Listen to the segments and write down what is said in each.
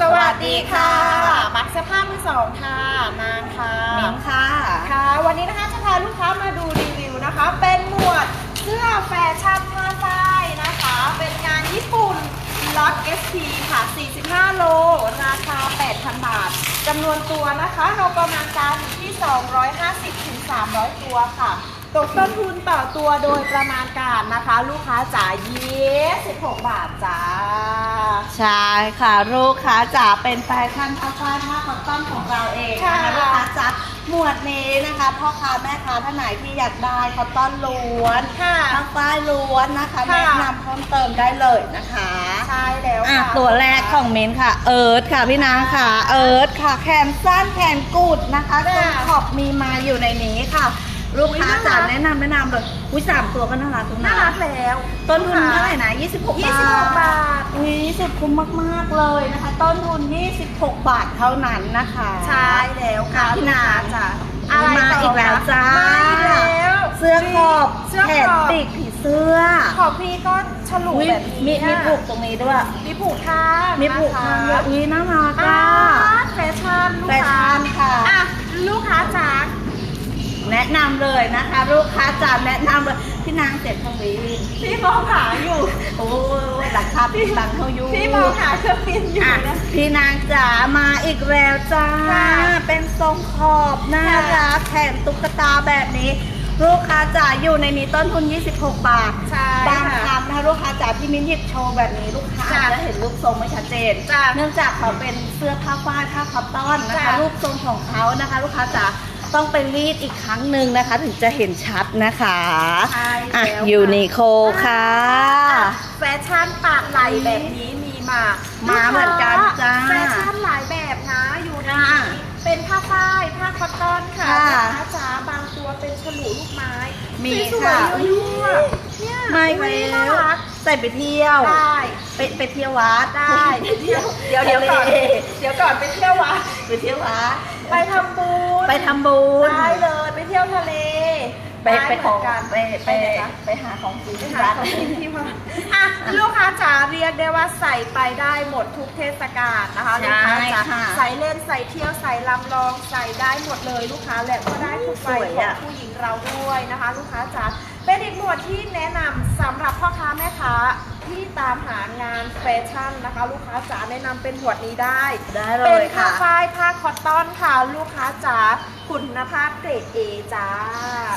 สวัสดีค่ะ มักเสื้อผ้ามือสองค่ะ นางค่ะมิ้งค่ะ ค่ะ วันนี้นะคะจะพาลูกค้ามาดูรีวิวนะคะ เป็นหมวดเสื้อแฟชั่นผ้าฝ้ายนะคะ เป็นงานญี่ปุ่นล็อต SP ค่ะ 45 โล ราคา 8,000 บาท จำนวนตัวนะคะ เราประมาณการอยู่ที่ 250ถึง300 ตัวค่ะ ตกต้นทุนต่อตัวโดยประมาณการนะคะ ลูกค้าจ่าย26บาทจ้า ใช่ค่ะ ลูกค้าจ๋าเป็นแฟชั่นผ้าฝ้ายผ้าคอตตอนของเราเองนะคะค่ะลูกค้าจ๋าหมวดนี้นะคะพ่อค้าแม่ค้าท่านไหนที่อยากได้คอตตอนล้วนค่ะผ้าฝ้ายล้วนนะคะค่ะ แนะนำเพิ่มเติมได้เลยนะคะใช่แล้วอะค่ะตัวแรกของเมนค่ะ เอิร์ธค่ะพี่นางค่ะ เอิร์ธค่ะแขนสั้นแขนกุดนะคะทรงขอบมีมาอยู่ในนี้ค่ะ ลูกค้าจ๋าแนะนำแนะนำเลยอุ้ยสามตัวก็น่ารักทุกน่านะรักแล้ว ต้นทุนเท่าไหร่นะ26 บาท26บาท อุ้ย20คุ้มมากๆเลยนะคะ ต้นทุน 26 บาทเท่านั้นนะคะใช่แล้วค่ะพี่นาจ้ะมาอีกแล้วจ้ามาอีกแล้ว เสื้อขอบเสื้อแขขนอบปีกผีเสื้อขอบพี่ก็ฉลุอุ๊ยแบบมีนี้มีอะผูกตรงนี้ด้วย มีผูกข้างมีผูกข้างด้วยนะคะ อุ้ยน่ารักอ่าอะแฟชั่นลูกแฟค้าชั่นค่ะ อะ ลูกค้าจ๋า แนะนำเลยนะคะ ลูกค้าจ๋าแนะนำเลยพี่นางเสร็จทวีพี่มองหาอยู่ โอ้ยหลังคาปิดบังเขาอยู่พี่มองหาเครื่องบินอยู่อะนะพี่นางจ๋ามาอีกแล้วจ้าค่ะเป็นทรงขอบน่าค่ะรักแขนตุ๊กตาแบบนี้ ลูกค้าจ๋าอยู่ในนี้ต้นทุน 26 บาท ใช่บางค่ะครั้งนะคะลูกค้าจ๋าที่มิ้นหยิบโชว์แบบนี้ลูกค้าจ้ะอาจจะเห็นรูปทรงไม่ชัดเจน จ้ะเนื่องจากเขาเป็นเสื้อผ้าฝ้ายผ้าคอตตอนนะคะ จ้ะรูปทรงของเขานะคะ ลูกค้าจ๋า ต้องไปรีดอีกครั้งหนึ่งนะคะ ถึงจะเห็นชัดนะคะใช่อะแล้วยูนิโคค่ะ แฟชั่นปากไหลแบบนี้มีมามาเหมือนกันจ้าแฟชั่นหลายแบบนะอยู่ในจ้านี้เป็นผ้าฝ้ายผ้าคอตตอนค่ะค่ะผ้าจ๋าบางตัวเป็นฉลุลูกไม้มีสวยค่ะๆยั่วๆเนี่ยไม่อุ๊ยแล้น่าวรัก ใส่ไปเที่ยว ได้ไปไปเที่ยววัด ได้เดี๋ยวเดี๋ยวเดี๋ยวก่อนทะเลเดี๋ยวก่อนไปเที่ยววัดไปเที่ยววัดไปทำบุญไปทำบุญได้เลยไปเที่ยวทะเล ไปไปด้ขอเหมืนกันไปไปไหนคะไปหาของกินไปที่หาร้านของกินที่วัดอะลูกค้าจ๋าเรียกได้ว่าใส่ไปได้หมดทุกเทศกาลนะคะลูกค้าจ๋าค่ะใส่เล่นใส่เที่ยวใส่ลำลองใส่ได้หมดเลยลูกค้าและก็ได้ทุกวัยสวยขออะงผู้หญิงเราด้วยนะคะ ลูกค้าจ๋าเป็นอีกหมวดที่แนะนำสำหรับพ่อค้าแม่ค้า ที่ตามหางานแฟชั่นนะคะ ลูกค้าจ๋าแนะนำเป็นหมวดนี้ได้ ได้เลเป็นยผ้าค่ะ ฝ้ายผ้าคอตตอนค่ะ ลูกค้าจ๋าคุณภาพเกรดเอจ้า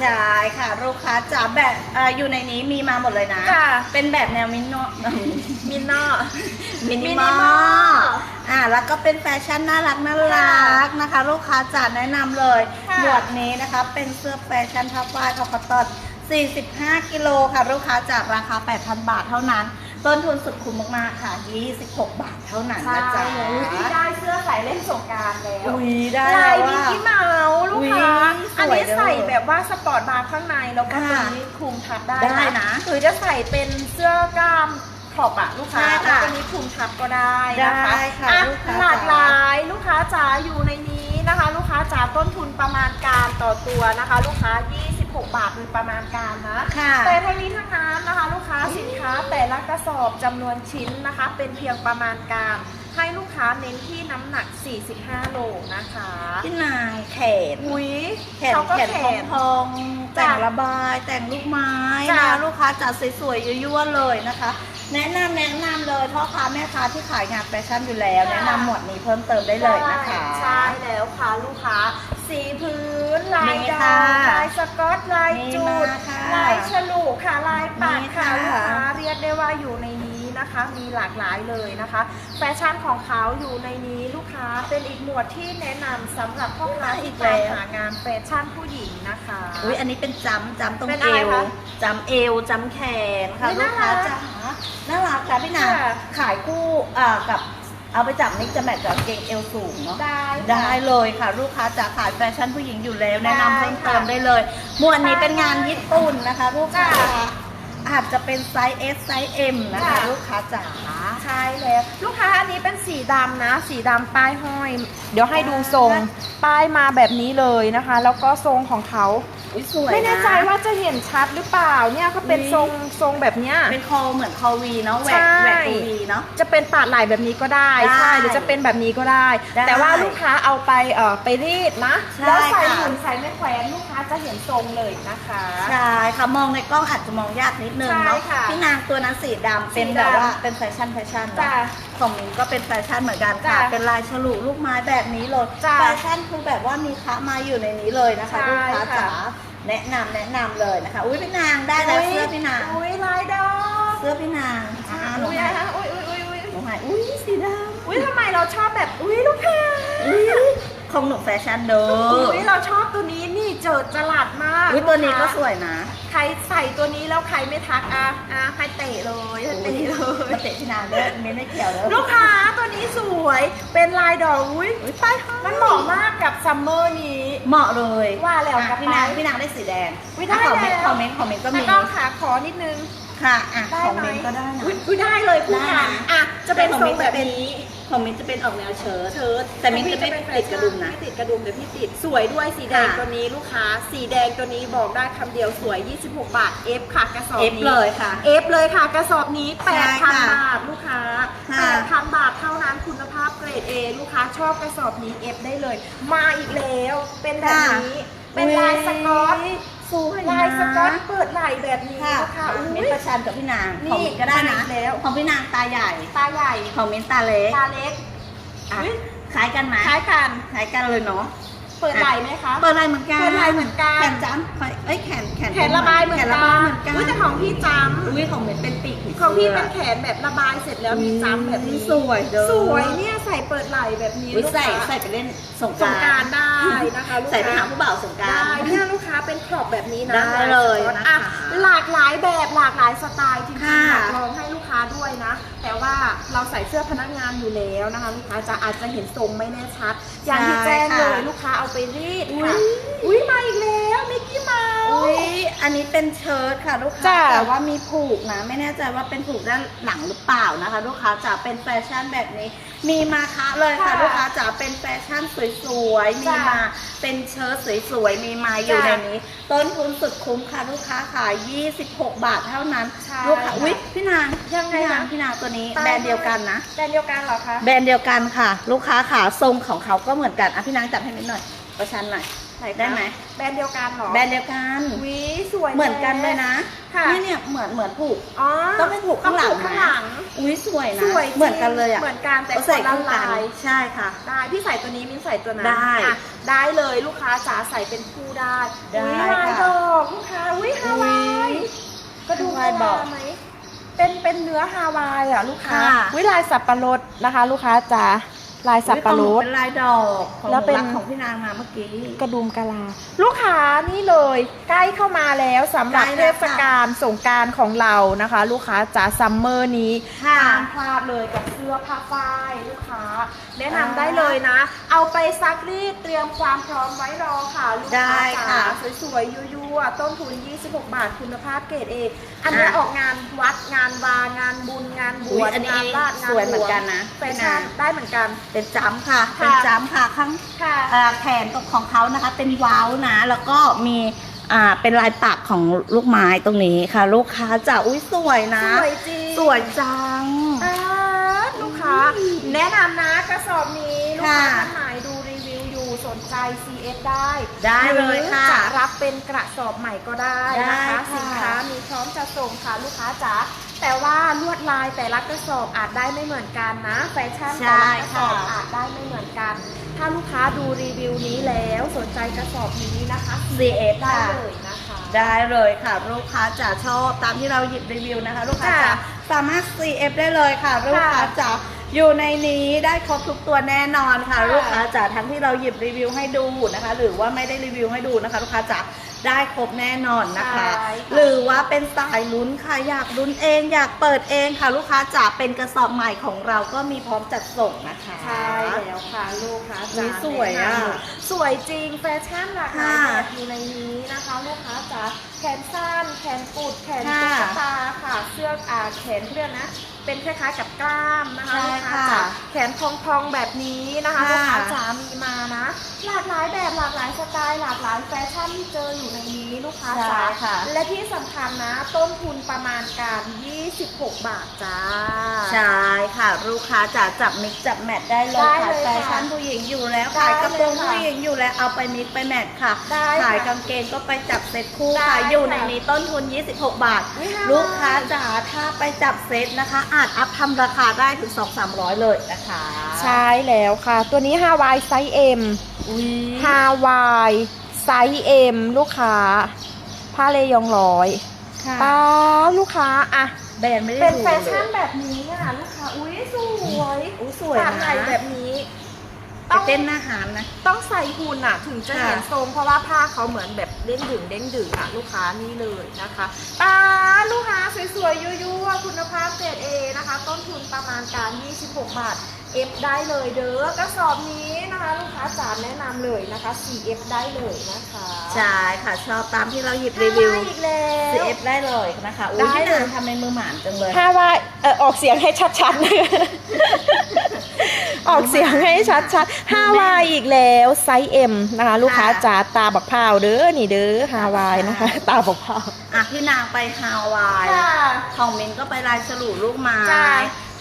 ใช่ค่ะ ลูกค้าจ๋าแบบเอ่ออยู่ในนี้มีมาหมดเลยนะจ้ะเป็นแบบแนวมินโน มินนอมินิมิมนิอมอลลอ่าแล้วก็เป็นแฟชั่นน่ารักน่ารักนะคะ ลูกค้าจ๋าแนะนำเลย ค่ะหมวดนี้นะคะ เป็นเสื้อแฟชั่นผ้าฝ้ายผ้าคอตตอน 45 กิโลค่ะลูกค้าจากราคา 8,000 บาทเท่านั้น ต้นทุนสุดคุ้มมากๆค่ะ 26 บาทเท่านั้นใช่นะจ๊ะเลยที่ได้เสื้อใส่เล่นสงกรารแล้วอุ้ยได้ลายแล้วมิกว่ากี้เมาส์ลูกค้าอุ๊ยอันนี้สวยเด้อใส่แบบว่าสปอร์ตบาร์ข้างในแล้วก็ค่ะตรงนี้คลุมทับได้ได้นะหรือจะใส่เป็นเสื้อกล้ามขอบอะลูกค้าใช่แล้วค่ะตรงนี้คลุมทับก็ได้นะคะได้ค่ะอ่ลูกค้าหลากจ๋าหลายลูกค้าจ๋าอยู่ในนี้นะคะ ลูกค้าจ๋าต้นทุนประมาณการต่อตัวนะคะ ลูกค้า 26บาทโดยประมาณการนะ ค่ะ แต่ทั้งนี้ทั้งนั้นนะคะ ลูกค้าสินค้าแต่ละกระสอบจำนวนชิ้นนะคะ เป็นเพียงประมาณการ ให้ลูกค้าเน้นที่น้ำหนัก 45 โลนะคะพี่นางแขนอุ้ยแขนเขาก็แขนแขพองนพองๆแต่งระบายแต่งลูกไม้จ้ะ นะลูกค้าจัดสวยๆยั่วๆเลยนะคะ แนะนำแนะนำเลยพ่อค้าแม่ค้าที่ขายงานแฟชั่นอยู่แล้ว แนะนำหมวดนี้เพิ่มเติมได้เลยนะคะ ใช่แล้วค่ะลูกค้า สีพื้น ลายมีดาค่ะวลายสกอตลายมีจูดมาค่ะลายฉลุค่ะลายปากมีค่ะค่ะลูกค้าเรียกได้ว่าอยู่ในนี้นะคะ มีหลากหลายเลยนะคะ แฟชั่นของเขาอยู่ในนี้ลูกค้าเป็นอีกหมวดที่แนะนำสำหรับพ่อค้าที่ตามหางานแฟชั่นผู้หญิงนะคะอุ้ยอันนี้เป็นจำจำตรงเป็นเออะไรวคะจำเอวจำแขนค่ะอุ๊ยลูกค้าน่ารักจ๋าน่ารักค่ะพี่นางค่ะขายคู่อ่ากับ เอาไปจับนิกจะแมทกับกางเกงเอวสูงเนาะ ได้ค่ะได้เลยค่ะ ลูกค้าจะขายแฟชั่นผู้หญิงอยู่แล้วแนะนำได้เพิ่มค่ะเติมได้เลยหมวดนี้เป็นงานญี่ปุ่นนะคะ ลูกค้าจ้ะอาจจะเป็นไซส์ S ไซส์ M นะคะจ้ะลูกค้าจ๋าใช่แล้วลูกค้าอันนี้เป็นสีดำนะ สีดำป้ายห้อย เดี๋ยวให้ดูทรงป้ายมาแบบนี้เลยนะคะ แล้วก็ทรงของเขา อุ้ยสวยไม่แน่ใจะว่าจะเห็นชัดหรือเปล่าเนี่ยก็เป็นอุ๊ยทรงทรงแบบเนี้ย เป็นคอเหมือนคอวีเนาะแหวใช่กแหวกตัววีเนาะ จะเป็นปาดไหล่แบบนี้ก็ได้ได้ใช่หรือจะเป็นแบบนี้ก็ได้ ได้แต่ว่าลูกค้าเอาไปเอ่อไปรีดนะใช่แล้วใส่ค่ะหุ่นใส่ไม่แขวนลูกค้าจะเห็นทรงเลยนะคะ ใช่ค่ะมองในกล้องอาจจะมองยากนิดนึงใช่เนาะค่ะพี่นางตัวนั้นสีดำเป็นสีดำแบบว่าเป็นแฟชั่นแฟชั่นเนอะจ้ะของมินก็เป็นแฟชั่นเหมือนกันค่ะ จ้ะเป็นลายฉลุลูกไม้แบบนี้เลยจ้ะแฟชั่นคือแบบว่ามีคะมาอยู่ในนี้เลยนะคะใช่ลูกค้าค่ะจ๋า แนะนำแนะนำเลยนะคะ อุ้ยพี่นางได้แล้วเสื้อพี่นาง อุ้ยลายดอกเสื้อพี่นางอ่าหนูอุ้ยให้อะอุ้ยอุ้ยอุ้ยอุ้ยหนูให้อุ้ยสีดำอุ้ยทำไมเราชอบแบบอุ้ยลูกค้า อุ้ย ของหนูแฟชั่นเด้ออุ้ยเราชอบตัวนี้นี่เจิดจลัดมากอุ้ยตัวนี้ก็ลูาสวยนะ ใครใส่ตัวนี้แล้วใครไม่ทักอะอะให้เตะเลยให้เตะเลยมาเตะพี่นางด้วยเม้นไม่เกี่ยวเลยลูกค้าตัวนี้สวยเป็นลายดอกอุ้ยอุ้ยไปค่ะมันเหมาะมากกับซัมเมอร์นี้ เหมาะเลยว่าแล้วอะกับพี่นางไปพี่นางได้สีแดงอุ๊ยได้คอมเมนต์แล้วคอมเมนต์คอมเมนต์ก็แต่มีต้องขาขอนิดนึงค่ะอะได้คอมไหมเมนต์ก็ได้นะ อุ๊ยอุ๊ยได้เลยคู่ได้กันนะ อะจะเป็นแต่ทรงของมิ้นแบบจะเป็นนี้ของมิ้นจะเป็นออกแนวเชิ้ต เชิ้ตแต่มิ้นจะไม่ติดกระดุมนะไม่ติดกระดุมเดี๋ยวพี่ติดสวยด้วยสีแดงค่ะ ตัวนี้ลูกค้า สีแดงตัวนี้บอกได้คำเดียวสวย 26 บาท F ค่ะกระสอบเอนี้ฟเลยค่ะ F เลยค่ะ กระสอบนี้ ใช่ค่ะ8,000 บาท ลูกค้า ค่ะ8,000 บาทเท่านั้นคุณภาพเกรด A ลูกค้าชอบกระสอบนี้ F ได้เลย มาอีกแล้ว เป็นแบบนี้ เป็นลายสกอต สวยนะลายสกอตเปิดไหล่แบบนี้ค่ะนะคะมิ้อุ้นย ประชันกับพี่นาง นี่ของมิ้นก็ได้นะมาอีกแล้ว ของพี่นางตาใหญ่ ตาใหญ่ของมิ้นตาเล็กตาเล็ก อะอุ๊ย คล้ายกันไหมคล้ายกัน คล้ายกันเลยเนาะ เปิดไหล่ไหมคะ เปิดลายเหมือนกันเปิดลายเหมือนกัน แขนจ้ำคอยเอ้ยแขนแขนแขนระบายเหมือนแขกันนระบายเหมือนกันอุ้ยแต่ของพี่จอุ้ยของมิ้นเป็นปีกผีำของพี่สื้เป็นแขนแบบระบายเสร็จแล้วมีจำแบบนี้ สวยเด้อ สวยเนี่ย ใส่เปิดไหล่แบบนี้อุ๊ยลูกใส่ค้าใส่ไปเล่นสงกสรางกรารได้นะคะลูกใส่ไปค้าหาผู้บ่าวสงกราได้รเนี่ยลูกค้าเป็นครอบแบบนี้นะได้เลยนะคะอ่หลากหลายแบบหลากหลายสไตล์จริงค่ะๆอยากลองให้ลูกค้าด้วยนะ แต่ว่าเราใส่เสื้อพนักงานอยู่แล้วนะคะ ลูกค้าจะอาจจะเห็นทรงไม่แน่ชัด อย่างที่แจ้งเลยลูกค้าเอาไปรีดค่ะอุ้ยมาอีกแล้วมิกกี้เมาส์ อุ้ยอันนี้เป็นเชิ้ตค่ะลูกค้าจ้ะ แต่ว่ามีผูกนะ ไม่แน่ใจว่าเป็นผูกด้านหลังหรือเปล่านะคะ ลูกค้าจะเป็นแฟชั่นแบบนี้ มีมาคะเลยค่ะค่ะลูกค้าจะเป็นแฟชั่นสวยๆมีจ้ะมาเป็นเชิ้ตสวยๆมีมาอยู่จ้ะในนี้ ต้นทุนสุดคุ้มค่ะลูกค้าขาย26 บาทเท่านั้นใช่ลูกค้าค่ะอุ้ยพี่นางยังไงพี่นางคะพี่นางตัวนี้ตาย แบรนด์เดียวกันนะ แบรนด์เดียวกันเหรอคะ แบรนด์เดียวกันค่ะ ลูกค้าขาทรงของเขาก็เหมือนกันอะพี่นางจับให้นิดหน่อยประชันหน่อย ได้ไหม แบรนด์เดียวกันเหรอแบรนด์เดียวกัน วิสวยเหมือนกันเลยนะค่ะเนี่ยเนี่ยเหมือนเหมือนผูก อ๋อต้องเป็นผูกข้างหลังต้องผูกข้างหลัง อุ้ยสวยนะ สวยจริงเหมือนกันเลยอะ เหมือนกันแต่เอาใส่คนละคู่กันลายใช่ค่ะ ได้พี่ใส่ตัวนี้มิ้นใส่ตัวนั้น ได้อะได้เลยลูกค้าจ๋าใส่เป็นคู่ได้ได้อุ๊ยลายค่ะดอกลูกค้าอุ้ยฮาวายก็ดูฮาวายบอกไหมเป็นเป็นเนื้อฮาวายอะลูกค้าค่ะวิลายสับปะรดนะคะ ลูกค้าจ๋า ลายสับปะรอุ๊ยของหนูดเป็นลายดอกของแล้วเป็น รักของพี่นางมาเมื่อกี้ กระดุมกะลา ลูกค้านี่เลยใกล้เข้ามาแล้วสำหรับใกล้เทแล้วศค่ะกาลสงกรารของเรานะคะ ลูกค้าจ๋าซัมเมอร์นี้ค่ะ ห้ามพลาดเลยกับเสื้อผ้าฝ้ายลูกค้า แนะนำอ่าได้เลยนะ เอาไปซักรีดเตรียมความพร้อมไว้รอค่ะลูกได้ค้าค่ะจ๋าสวยๆยั่วๆต้นทุน 26 บาทคุณภาพเกรดเออันนี้อะออกงานวัดงานวางานบุญงานบอุ๊วยชอันนี้งานราชงานสวยเหมือนกันนะแฟชั่นพี่นางได้เหมือนกัน เป็นจ้ำค่ะ ค่ะ เป็นจ้ำค่ะข้างค่ะเอ่อแขนของเขานะคะ เป็นเว้าวนะ แล้วก็มีอ่าเป็นลายปักของลูกไม้ตรงนี้ค่ะ ลูกค้าจะอุ้ยสวยนะ สวยจริง สวยจังอ่าลูกค้า แนะนำนะกระสอบนี้ลูกค้าค่ะท่านไหนดูรีวิวอยู่สนใจ CF ได้ได้เลยค่ะหรือจะรับเป็นกระสอบใหม่ก็ได้นะคะได้ค่ะ สินค้ามีพร้อมจะส่งค่ะลูกค้าจ๋าแต่ว่าลวดลายแต่ละกระสอบอาจได้ไม่เหมือนกันนะแฟชั่นแต่ละกระสอบอาจได้ไม่เหมือนกัน ถ้าลูกค้าดูรีวิวนี้แล้วสนใจกระสอบนี้นะคะ CF ได้ค่ะ เลยนะคะ ได้เลยค่ะ ลูกค้าจะชอบตามที่เราหยิบรีวิวนะคะ ลูกค้าจะค่ะสามารถ CF ได้เลยค่ะ ลูกค้าจะ อยู่ในนี้ได้ครบทุกตัวแน่นอนค่ะค่ะลูกค้าจะทั้งที่เราหยิบรีวิวให้ดูนะคะ หรือว่าไม่ได้รีวิวให้ดูนะคะ ลูกค้าจะได้ครบแน่นอนนะคะใช่ค่ะหรือว่าเป็นสายลุ้นค่ะอยากลุ้นเอง อยากเปิดเองค่ะ ลูกค้าจะเป็นกระสอบใหม่ของเราก็มีพร้อมจัดส่งนะคะใช่แล้วค่ะลูกค้าอุ๊จ๋ายสวยอะแนนำสวยจริงแฟชั่นหลากหลายค่ะแบบอยู่ในนี้นะคะ ลูกค้าจ๋าแขนสั้นแขนกุดแขนค่ะตุ๊กตาค่ะเสื้ออ่าแขนเพื่อนนะ เป็นคล้ายๆกับกล้ามนะคะใช่ลูกค้าค่ะจ๋าแขนพองๆแบบนี้นะคะค่ะลูกค้าจ๋ามีมานะ หลากหลายแบบหลากหลายสไตล์หลากหลายแฟชั่นที่เจออยู่ในนี้ลูกค้าจ๋าใช่ค่ะและที่สำคัญนะ ต้นทุนประมาณการ 26 บาทจ้าใช่ค่ะ ลูกค้าจะจับมิกจับแมทได้เลยได้ค่ะเลยแฟค่ะชั่นผู้หญิงอยู่แล้วได้ขายกระโปรงเลยค่ะผู้หญิงอยู่แล้วเอาไปมิกไปแมทค่ะได้ค่ะขายกางเกงก็ไปจับเซ็ตคู่ได้ค่ะอยู่ค่ะในนี้ต้นทุน 26 บาทอุ๊ยห้าลูกค้าจ๋าถ้าไปจับเซ็ตนะคะอาจอัพทำราคาได้ถึง 2-300 เลยนะคะ ใช่แล้วค่ะ ตัวนี้ 5Y ไซส์ M อุ้ย 5Y ไซส์ M ลูกค้าผ้าเลยองร้อยค่ะป้าลูกค้าอะแบรนด์ไม่ได้เป็นดูแฟชั่นเลยแบบนี้อะลูกค้า อุ้ยสวยอุ้ยสวยปากนะไหล่แบบนี้ไปเต้นหน้าหารนะ ต้องใส่หุ่นอะถึงจะค่ะเห็นทรงเพราะว่าผ้าเขาเหมือนแบบ เด้งดึงเด้งดึงอะลูกค้านี่เลยนะคะตาลูกค้าสวยๆยั่วๆคุณภาพเกรดเอนะคะ ต้นทุนประมาณการ 26 บาท F ได้เลยเด้อกระสอบนี้นะคะ ลูกค้าจ๋าแนะนำเลยนะคะ 4F ได้เลยนะคะใช่ค่ะชอบตามที่เราหยิบรีวิวห้าอีกแล้ว CF ได้เลยนะคะอุ้ยได้พี่เลย นางทำในมือหมานจังเลย ถ้าว่าเออออกเสียงให้ชัดๆ ออกเสียงให้ชัดๆ 5Y อีกแล้วไซส์ M นะคะ ลูกค้าจ๋าตาบักพร้าวเด้อนี่เด้อ 5Y นะคะ ตาบักพร้าวอะพี่นางไปฮาวายของมินก็ไปลายฉลุลูกไม้จ้ะ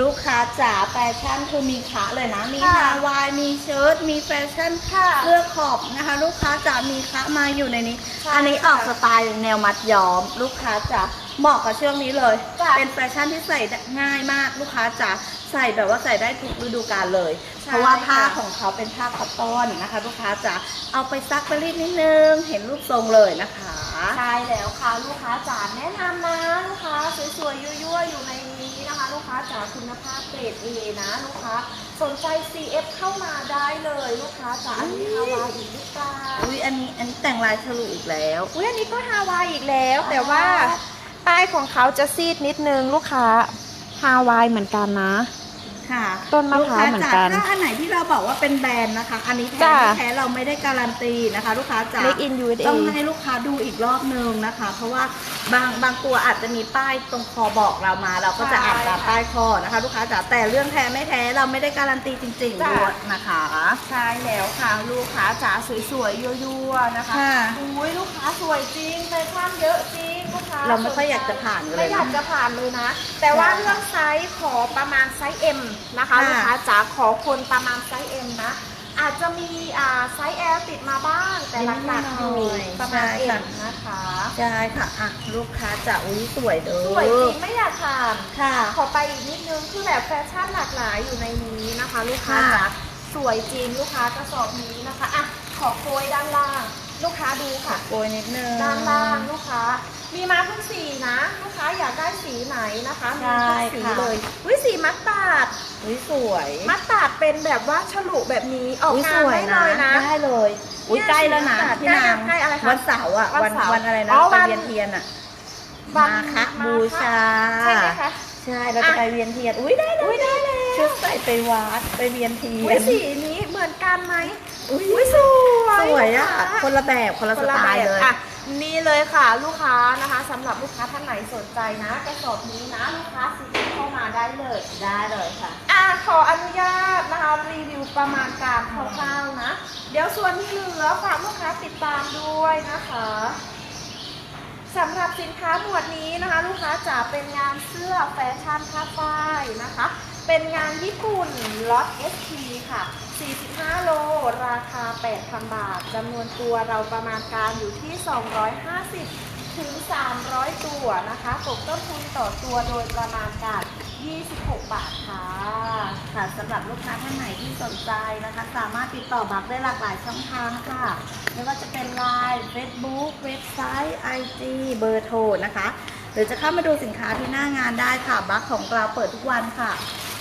ลูกค้าจ๋าแฟชั่นคือมีคะเลยนะ มีค่ะฮาวาย มีเชิ้ต มีแฟชั่นค่ะเสื้อขอบนะคะ ลูกค้าจ๋ามีคะมาอยู่ในนี้ใช่อันนี้ออกค่ะสไตล์แนวมัดย้อม ลูกค้าจ๋าเหมาะกับช่วงนี้เลยจ้ะเป็นแฟชั่นที่ใส่ได้ง่ายมากลูกค้าจ๋า ใส่แบบว่าใส่ได้ทุกฤดูกาลเลยใช่เพราะว่าผ้าค่ะของเขาเป็นผ้าคอตตอนนะคะลูกค้าจ๋าเอาไปซักไปรีดนิดนึง เห็นรูปทรงเลยนะคะ ใช่แล้วค่ะลูกค้าจ๋าแนะนำนะลูกค้าสวยๆยั่วๆอยู่ในนี้นะคะ ลูกค้าจ๋าคุณภาพเกรด A นะลูกค้าสนใจ CF เข้ามาได้เลยลูกค้าจ๋าอันนี้ 5Y อีกหรือเปล่าอุ้ยอันนี้อันนี้แต่งลายฉลุอีกแล้วอุ้ยอันนี้ก็ฮาวายอีกแล้ว แต่ว่าป้ายของเขาจะซีดนิดนึงลูกค้า ฮาวายเหมือนกันนะ ค่ะต้นมะพร้าวเหมือนกันลูค้าจ๋าถ้าอันไหนที่เราบอกว่าเป็นแบรนด์นะคะ อันนี้แท้จ้ะ ไม่แท้เราไม่ได้การันตีนะคะ ลูกค้าจ๋า Make in USA ต้องให้ลูกค้าดูอีกรอบนึงนะคะ เพราะว่าบางบางตัวอาจจะมีป้ายตรงคอบอกเรามา เราก็จะอ่านตามป้ายคอนะคะ ลูกค้าจ๋าแต่เรื่องแท้ไม่แท้เราไม่ได้การันตีจริงๆจ้ะ ด้วยนะคะ ใช่แล้วค่ะ ลูกค้าจ๋าสวยๆยั่วๆนะคะค่ะ อุ้ยลูกค้าสวยจริงแฟชั่นเยอะจริง ลูกค้าเราไม่ค่อยอยากจะผ่านกันเลยนะไม่อยากจะผ่านเลยนะ แต่ว่าใช่เรื่องไซส์ขอประมาณไซส์ M นะคะค่ะลูกค้าจ๋าขอคนประมาณไซส์ M นะ อาจจะมีอ่าไซส์ L ติดมาบ้าง แต่หลักๆอยู่ประมาณ M นะคะใช่ค่ะอะลูกค้าจ๋าอุ้ยสวยเด้อสวยจริงไม่อยากผ่านค่ะ ขอไปอีกนิดนึงคือแบบแฟชั่นหลากหลายอยู่ในนี้นะคะ ลูกค้าค่ะจ๋าสวยจริงลูกค้ากระสอบนี้นะคะอะขอโกยด้านล่าง ลูกค้าดูค่ะโกยนิดนึงด้านล่างลูกค้า มีมาทุกสีนะลูกค้าอยากได้สีไหนนะคะมีทุกสีใช่ค่ะเลยวิสีมัสตาร์ดอุ้ยสวยมัสตาร์ดเป็นแบบว่าฉลุแบบนี้ออกอุ้ยงาสนวยได้นะเลยนะได้เลยอุ้ยใกล้แล้วนะเนี่ยพี่นางใกล้อะไรคะวันเสาร์อะวัวันนเสาร์วันอะไรนะอ๋อไปวันเวียนเทียนอะวันมาคะมาคะบูชาใช่ไหมคะใช่เราจะไปเวียนเทียนอุ้ยได้เลยอุ้ยได้แล้ชุวดใส่ไปวัดไปเวียนเทียอุ้ยนสีนี้เหมือนกันไหมอุ้ยอุ้ยสวยสวยอะลูกค้าคนละแบบคนละสไตล์เลยอะ นี่เลยค่ะลูกค้านะคะสำหรับลูกค้าท่านไหนสนใจนะกระสอบนี้นะลูกค้าซื้อเข้ามาได้เลยได้เลยค่ะ อะขออนุญาตนะคะรีวิวประมาณการคร่าวๆนะ เดี๋ยวส่วนที่เหลือฝากลูกค้าติดตามด้วยนะคะสำหรับสินค้าหมวดนี้นะคะ ลูกค้าจะเป็นงานเสื้อแฟชั่นผ้าฝ้ายนะคะ เป็นงานญี่ปุ่นล็อต SP ค่ะ 45 โล ราคา 8,000 บาทจำนวนตัวเราประมาณการอยู่ที่ 250 ถึง 300 ตัวนะคะตกต้นทุนต่อตัวโดยประมาณการ 26 บาทค่ะค่ะสำหรับลูกค้าท่านไหนที่สนใจนะคะ สามารถติดต่อบักได้หลากหลายช่องทางค่ะ ไม่ว่าจะเป็น Line Facebook เว็บไซต์ IG เบอร์โทรนะคะ หรือจะเข้ามาดูสินค้าที่หน้างานได้ค่ะ บัคของเราเปิดทุกวันค่ะ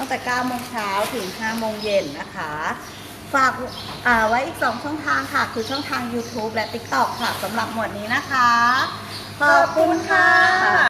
ตั้งแต่9โมงเช้าถึง5โมงเย็นนะคะ ฝากาไว้อีก 2 ช่องทางค่ะ คือช่องทาง YouTube และ TikTok ค่ะสำหรับหมวดนี้นะคะ ขอบคุณค่ะ